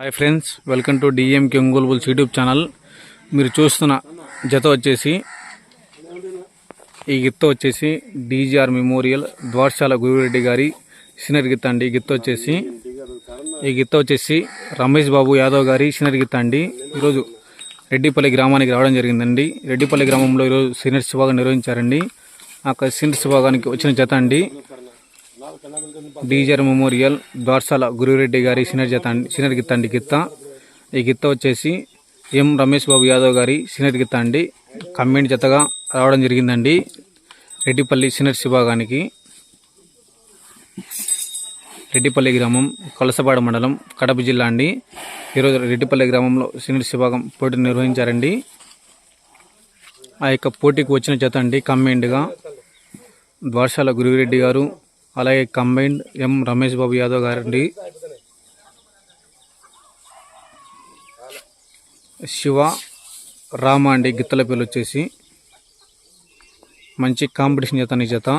Hi friends welcome to DMK Ongole bulls YouTube channel. మీరు చూస్తున్న జత వచ్చేసి ఈ గిత్త వచ్చేసి డీజీఆర్ మెమోరియల్ ద్వారశాల గురురెడ్డి గారి సీనియర్ గిత్త అండి. ఈ గిత్త వచ్చేసి ఈ గిత్త వచ్చేసి రమేష్ బాబు యాదవ్ గారి సీనియర్ గిత్త అండి. ఈరోజు రెడ్డిపల్లి గ్రామానికి రావడం జరిగిందండి. రెడ్డిపల్లి గ్రామంలో ఈరోజు సీనియర్ విభాగం నిర్వహించారండి. ఆ సీనియర్ విభాగానికి వచ్చిన జత అండి. డీజర్ మెమోరియల్ ద్వార్సాల గురురెడ్డి గారి సీనియర్ జత అండి సీనియర్ గిత్త అండి ఈ గిత్త వచ్చేసి ఎం రమేష్ బాబు యాదవ్ గారి సినర్గి గిత్త అండి. కమ్మెంట్ జతగా రావడం జరిగిందండి. రెడ్డిపల్లి సినర్ విభాగానికి రెడ్డిపల్లి గ్రామం కొలసపాడు మండలం కడప జిల్లా అండి. ఈరోజు రెడ్డిపల్లి గ్రామంలో సీనియర్ విభాగం పోటీ నిర్వహించారండి. ఆ యొక్క పోటీకి వచ్చిన జత అండి. కమ్మెండ్గా ద్వారశాల గురువిరెడ్డి గారు అలాగే కంబైన్డ్ ఎం రమేష్ బాబు యాదవ్ గారండి. శివ రామ అండి గిత్తల పేర్లు వచ్చేసి. మంచి కాంపిటీషన్ చేత నీ చేత